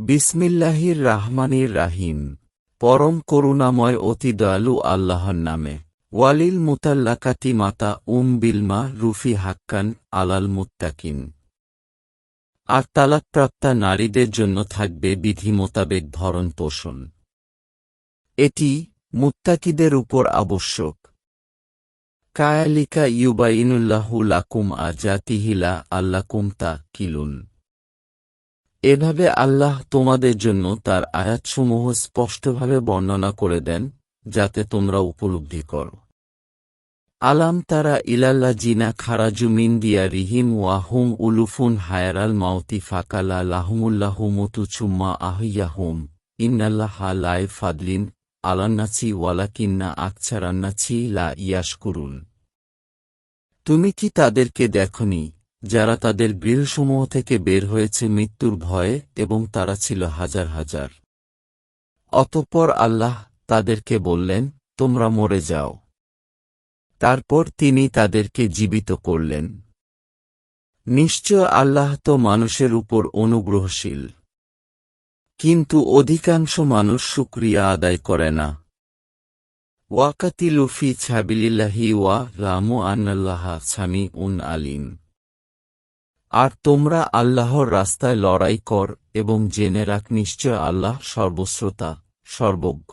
বিসমিল্লাহির রাহমানির রাহিম পরম করুণাময় অতি দয়ালু আল্লাহর নামে। ওয়ালিল মুতাল্লাকাতি মাতা উম বিলমা রুফি হাক্কান আলাল মুত্তাকিন। আর তালাকপ্রাপ্তা নারীদের জন্য থাকবে বিধি মোতাবেক ভরণ পোষণ। এটি মুত্তাকিদের উপর আবশ্যক। কায়ালিকা ইউবাইনুল্লাহু লাকুম আজাতিহিলা আল্লাকুম তা কিলুন এভাবে আল্লাহ তোমাদের জন্য তার আয়াতসমূহ স্পষ্টভাবে বর্ণনা করে দেন, যাতে তোমরা উপলব্ধি করো। আলাম তারা ইলাল্লা জিনা খারাজু মিন দিয়া রিহিম ওয়াহুম উলুফুন হায়ারাল মাউতি ফাকালা লাহুমুল্লাহু মতু চুম্মা আহিয়াহুম ইন্নাল্লাহা লাই ফাদলিন আলান্নাচি ওয়ালাকিন্না আকছারান্নাচি লা ইয়াশকুরুন। তুমি কি তাদেরকে দেখনি? যারা তাদের গৃহসমূহ থেকে বের হয়েছে মৃত্যুর ভয়ে এবং তারা ছিল হাজার হাজার। অতঃপর আল্লাহ তাদেরকে বললেন, তোমরা মরে যাও। তারপর তিনি তাদেরকে জীবিত করলেন। নিশ্চয় আল্লাহ তো মানুষের উপর অনুগ্রহশীল। কিন্তু অধিকাংশ মানুষ শুক্রিয়া আদায় করে না। ওয়াকাতিলুফি ছাবিলিল্লাহি ওয়া রামু আন্নাল্লাহ সামি উন আলিম। আর তোমরা আল্লাহর রাস্তায় লড়াই কর এবং জেনে রাখ নিশ্চয় আল্লাহ সর্বশ্রোতা, সর্বজ্ঞ।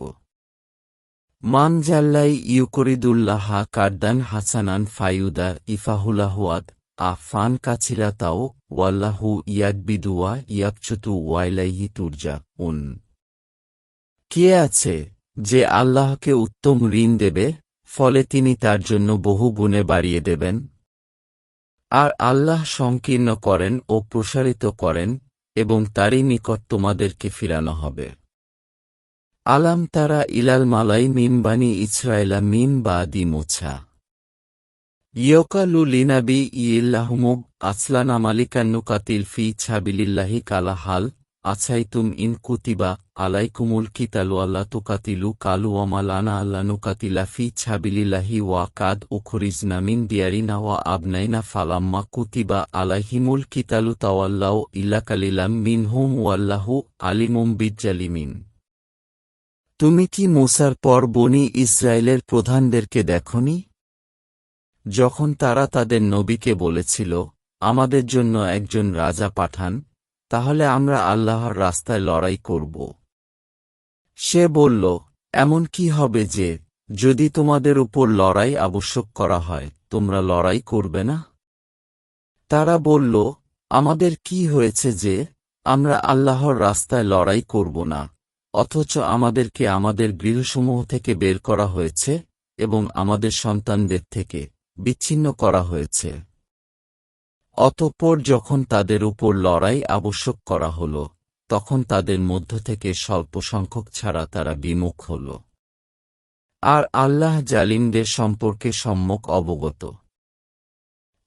মান জাল্লাই ইউকরিদুল্লাহ কার্দান হাসানান ফায়ুদা ইফাহুলাহুয়াদ আফান কাছিরা তাও, ওয়াল্লাহু ইয়াকবিদুয়া ইয়াকচুতু ওয়াইলাইহি তুর্জা উন কে আছে যে আল্লাহকে উত্তম ঋণ দেবে, ফলে তিনি তার জন্য বহু গুণে বাড়িয়ে দেবেন? আর আল্লাহ সংকীর্ণ করেন ও প্রসারিত করেন, এবং তারই নিকট তোমাদেরকে ফিরানো হবে। আলাম তারা ইলাল মালাই মিমবানি ইসরায়েলা মিম বা দি মোছা। ইয়কালু লিনাবি ইল্লাহমুব, আসলানা মালিকান্নুকাতিল ফি ছাবিলিল্লাহি কালা হাল আছাইতুম ইন কুতিবা আলাইকুমুল কিতালু আল্লাহ তুকাতিলু কালু ওয়ামালানা আল্লাহ নুকাতিলা ফি ছাবিলিল্লাহি ওয়া কাদ উখরিজনা মিন দিয়ারিনা ওয়া আবনাইনা ফালাম্মা কুতিবা আলাইহিমুল কিতালু তাওয়াল্লাও ইল্লাকালিলাম মিনহুম ওয়াল্লাহু আলিমুম বিজ্জালিমিন। তুমি কি মুসার পর বনি ইসরায়েলের প্রধানদেরকে দেখনি? যখন তারা তাদের নবীকে বলেছিল, আমাদের জন্য একজন রাজা পাঠান। তাহলে আমরা আল্লাহর রাস্তায় লড়াই করব। সে বলল, এমন কি হবে যে, যদি তোমাদের উপর লড়াই আবশ্যক করা হয়, তোমরা লড়াই করবে না? তারা বলল, আমাদের কি হয়েছে যে, আমরা আল্লাহর রাস্তায় লড়াই করব না, অথচ আমাদেরকে আমাদের গৃহসমূহ থেকে বের করা হয়েছে এবং আমাদের সন্তানদের থেকে বিচ্ছিন্ন করা হয়েছে। অতঃপর যখন তাদের উপর লড়াই আবশ্যক করা হল, তখন তাদের মধ্য থেকে স্বল্প সংখ্যক ছাড়া তারা বিমুখ হল। আর আল্লাহ জালিমদের সম্পর্কে সম্যক অবগত।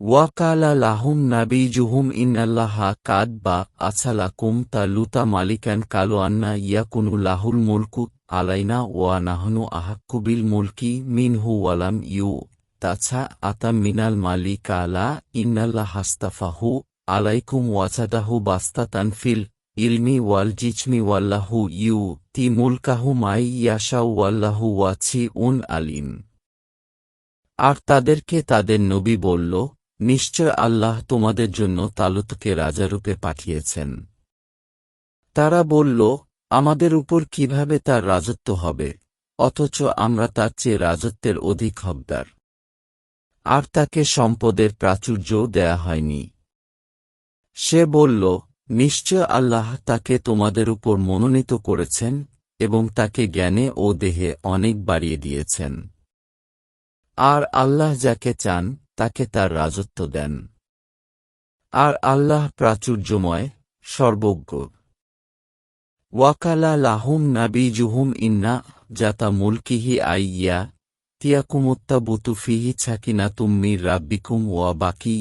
ওয়াকালা লাহুম নাবি জুহুম ইন্নাল্লাহা কাদ বা আছালাকুম তা লুতা মালিকান কালো আন্না ইয়াকুনু লাহুল মুলকু আলাইনা ওয়া নাহনু আহাক্কুবিল মুলকি মিনহু ওয়ালাম ইউ তাছা আতা মিনাল মালিক আলা ইন্নাল্লাহ হাস্তাফাহু আলাইকুম ওয়াচাদাহু বাস্তাতান ফিল ইলমি ওয়াল জিচমি ওয়াল্লাহু ইউ তি মুলকাহু মাই ইয়াশা ওয়াল্লাহু ওয়াছি উন আলিম। আর তাদেরকে তাদের নবী বলল, নিশ্চয় আল্লাহ তোমাদের জন্য তালুতকে রাজারূপে পাঠিয়েছেন। তারা বলল, আমাদের উপর কীভাবে তার রাজত্ব হবে, অথচ আমরা তার চেয়ে রাজত্বের অধিক হকদার। আর তাকে সম্পদের প্রাচুর্য দেয়া হয়নি। সে বলল, নিশ্চয় আল্লাহ তাকে তোমাদের উপর মনোনীত করেছেন এবং তাকে জ্ঞানে ও দেহে অনেক বাড়িয়ে দিয়েছেন। আর আল্লাহ যাকে চান, তাকে তার রাজত্ব দেন। আর আল্লাহ প্রাচুর্যময়, সর্বজ্ঞ। ওয়াকালা লাহুম নাবি জুহুম ইন্না জাতা মুলকিহি আইয়া তিয়াকুমুত্তা বুতু ফিহি ছাকিনা তুম্মি রাব্বিকুম ওয়া বাকি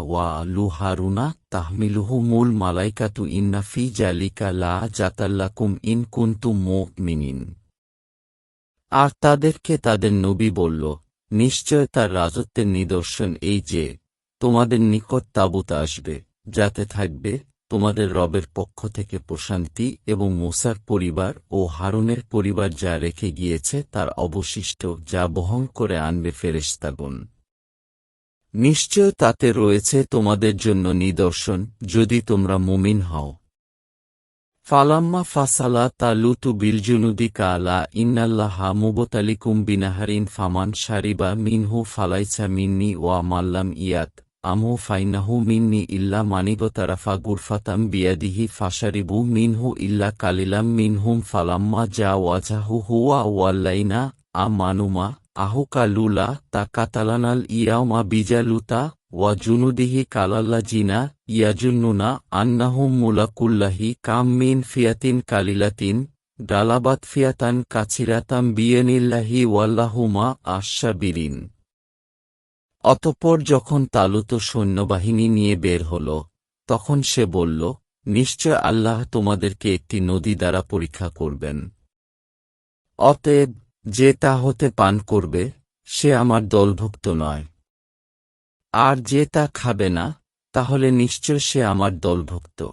ওয়া আলু হারুনা ইন্না ফি জালিকা লা জাতাল্লাকুম ইন আর তাদেরকে তাদের নবী বলল, নিশ্চয় তার রাজত্বের নিদর্শন এই যে, তোমাদের নিকট তাবুত আসবে, যাতে থাকবে তোমাদের রবের পক্ষ থেকে প্রশান্তি এবং মোসার পরিবার ও হারুনের পরিবার যা রেখে গিয়েছে তার অবশিষ্ট যা বহন করে আনবে ফেরেশতাগণ। নিশ্চয় তাতে রয়েছে তোমাদের জন্য নিদর্শন, যদি তোমরা মুমিন হও। ফালাম্মা ফাসালা তালুতু বিলজুনুদি কালা ইন্নাল্লাহা মুবতালিকুম বিনাহারিন ফামান শারিবা মিনহু ফালাইছা মিন্নি ওয়া মাল্লাম ইয়াত। আমু ফাইনাহু মিন্নি ইল্লা মানিবতারাফা গুরফাতাম বিয়াদিহি ফাশারিবু মিনহু ইল্লা কালিলাম মিনহুম ফালাম্মা যা ওয়াজাহু হুয়া ওয়াল্লাইনা আমানুমা আহুকা লুলা তা কাতালানাল ইয়াউমা বিজালুতা ওয়া জুনুদিহি কালাল্লা জিনা ইয়াজুন্নুনা আন্নাহুম মুলাকুল্লাহি কাম মিন ফিয়াতিন কালিলাতিন ডালাবাত ফিয়াতান কাছিরাতাম বিয়েনিল্লাহি ওয়াল্লাহুমা আশাবিরিন অতঃপর যখন তালুত সৈন্যবাহিনী নিয়ে বের হল, তখন সে বলল, নিশ্চয় আল্লাহ তোমাদেরকে একটি নদী দ্বারা পরীক্ষা করবেন। অতএব যে তা হতে পান করবে, সে আমার দলভুক্ত নয়। আর যে তা খাবে না, তাহলে নিশ্চয় সে আমার দলভুক্ত।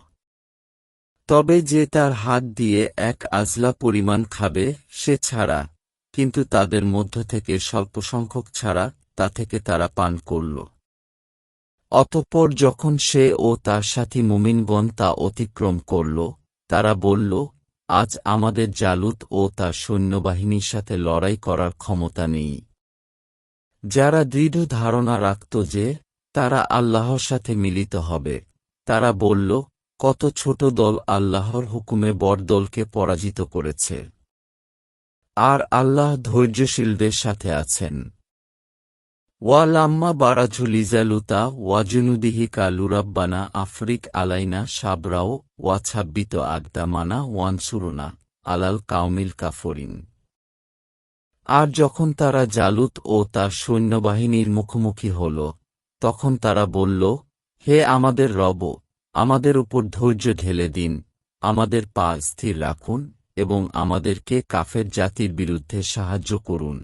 তবে যে তার হাত দিয়ে এক আজলা পরিমাণ খাবে, সে ছাড়া, কিন্তু তাদের মধ্য থেকে স্বল্প সংখ্যক ছাড়া তা থেকে তারা পান করল। অতঃপর যখন সে ও তার সাথী মুমিনগণ তা অতিক্রম করল, তারা বলল, আজ আমাদের জালুত ও তার সৈন্যবাহিনীর সাথে লড়াই করার ক্ষমতা নেই। যারা দৃঢ় ধারণা রাখত যে, তারা আল্লাহর সাথে মিলিত হবে। তারা বলল, কত ছোট দল আল্লাহর হুকুমে বড় দলকে পরাজিত করেছে। আর আল্লাহ ধৈর্যশীলদের সাথে আছেন। ওয়ালাম্মা বারাজুলিজালুতা ওয়াজুনুদিহি কালুরাব্বানা আফরিক আলাইনা সাবরাও ওয়াছাব্বিত আগদামানা ওয়ানসুরুনা আলাল কাউমিল কাফরিন। আর যখন তারা জালুত ও তার সৈন্যবাহিনীর মুখোমুখি হল, তখন তারা বলল, হে আমাদের রব, আমাদের উপর ধৈর্য ঢেলে দিন, আমাদের পা স্থির রাখুন এবং আমাদেরকে কাফের জাতির বিরুদ্ধে সাহায্য করুন।